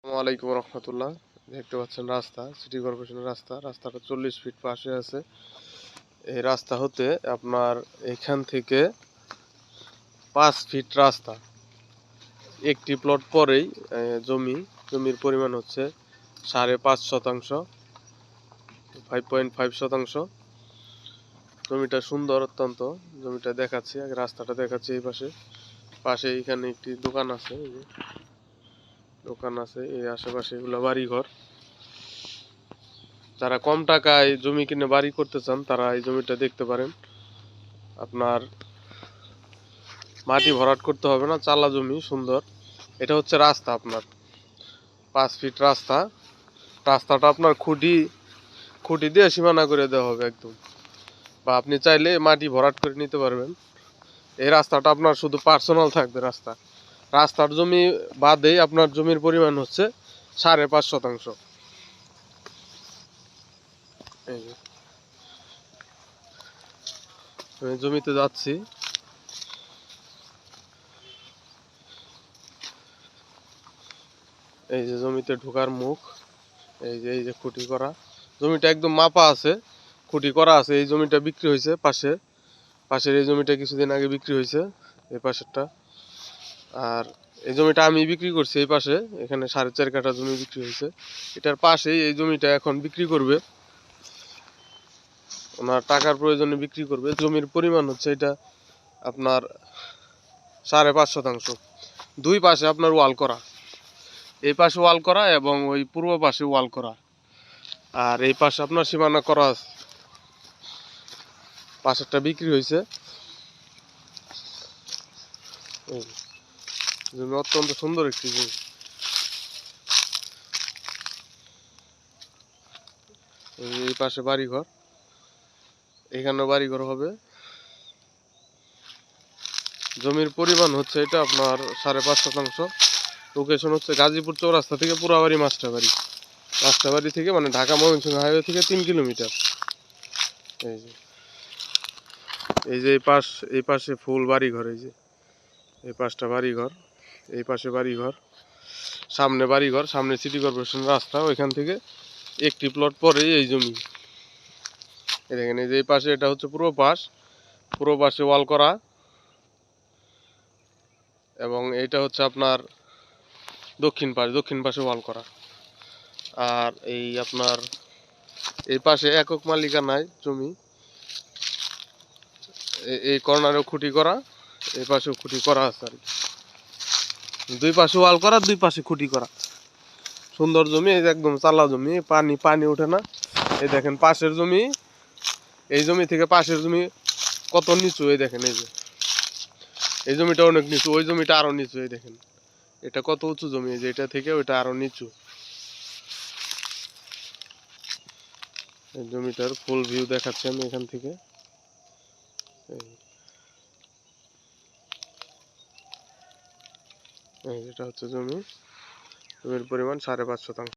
আসসালামু আলাইকুম রহমতুল্লাহ। দেখতে পাচ্ছেন রাস্তা, সিটি কর্পোরেশনের রাস্তা। রাস্তাটা চল্লিশ ফিট পাশে আছে। এই রাস্তা হতে আপনার এখান থেকে পাঁচ ফিট রাস্তা। একটি প্লট পরেই জমি, জমির পরিমাণ হচ্ছে সাড়ে পাঁচ শতাংশ ফাইভ পয়েন্ট ফাইভ শতাংশ। জমিটা সুন্দর অত্যন্ত, জমিটা দেখাচ্ছি রাস্তাটা দেখাচ্ছি এই পাশে। পাশে এখানে একটি দোকান আছে দোকান আছে, এই আশেপাশে এগুলো বাড়ি ঘর যারা কম টাকায় জমি কিনে বাড়ি করতে চান, তারা এই জমিটা দেখতে পারেন। আপনার মাটি ভরাট করতে হবে না, চালা জমি, সুন্দর। এটা হচ্ছে রাস্তা আপনার, পাঁচ ফিট রাস্তা। রাস্তাটা আপনার খুঁটি খুঁটি দিয়ে সীমানা করে দেওয়া হবে একদম। বা আপনি চাইলে মাটি ভরাট করে নিতে পারবেন। এই রাস্তাটা আপনার শুধু পার্সোনাল থাকবে রাস্তা। রাস্তার জমি বাদেই আপনার জমির পরিমাণ হচ্ছে সাড়ে পাঁচ শতাংশ। আমি জমিতে যাচ্ছি। এই যে জমিতে ঢোকার মুখ, এই যে এই যে খুঁটি করা। জমিটা একদম মাপা আছে, খুঁটি করা আছে। এই জমিটা বিক্রি হয়েছে পাশে। পাশের এই জমিটা কিছুদিন আগে বিক্রি হয়েছে, এই পাশেরটা। আর এই জমিটা আমি বিক্রি করছি এই পাশে, এখানে সাড়ে চার কাঠা জমি বিক্রি হয়েছে। এটার পাশেই এই জমিটা এখন বিক্রি করবে। ওনার টাকার প্রয়োজনে বিক্রি করবে। জমির পরিমাণ হচ্ছে এটা আপনার সাড়ে পাঁচ শতাংশ। দুই পাশে আপনার ওয়াল করা। এই পাশে ওয়াল করা এবং ওই পূর্ব পাশে ওয়াল করা। আর এই পাশে আপনার সীমানা করা পাশেরটা বিক্রি হয়েছে। জমি অত্যন্ত সুন্দর একটি জমি এই পাশে বাড়িঘর। এখানে বাড়িঘর হবে। জমির পরিমাণ হচ্ছে এটা আপনার সাড়ে পাঁচ শতাংশ। লোকেশন হচ্ছে গাজীপুর চৌরাস্তা থেকে পুরাবাড়ি মাস্টারবাড়ি। মাস্টারবাড়ি থেকে মানে ঢাকা ময়মনসিংহ হাইওয়ে থেকে তিন কিলোমিটার। এই যে। এই যে এই পাশ, এই পাশে ফুল বাড়িঘর, এই যে। এই পাশটা বাড়িঘর। এই পাশে বাড়িঘর, সামনে বাড়িঘর, সামনে সিটি কর্পোরেশন রাস্তা, ওইখান থেকে একটি প্লট পরেই এই জমি। দেখেন, এই যে এই পাশে এটা হচ্ছে পুরো পাশ পুরো পাশে ওয়াল করা। এবং এইটা হচ্ছে আপনার দক্ষিণ পাশ, দক্ষিণ পাশে ওয়াল করা। আর এই আপনার, এই পাশে একক মালিকানায় জমি। এ- এই কর্নারেও খুঁটি করা, এই পাশেও খুঁটি করা আছে আর কি। দুই পাশে ওয়াল করা, দুই পাশে খুঁটি করা। সুন্দর জমি একদম চালা জমি, পানি পানি ওঠে না। এই দেখেন পাশের জমি, এই জমি থেকে পাশের জমি কত নিচু, এই দেখেন এই যে। এই জমিটা অনেক নিচু, ওই জমিটা আরও নিচু, এই দেখেন। এটা কত উঁচু জমি যে এটা থেকে ওইটা আরও নিচু। জমিটার ফুল ভিউ দেখাচ্ছি আমি এখান থেকে। এই যেটা হচ্ছে জমি জমির পরিমাণ সাড়ে পাঁচ শতাংশ।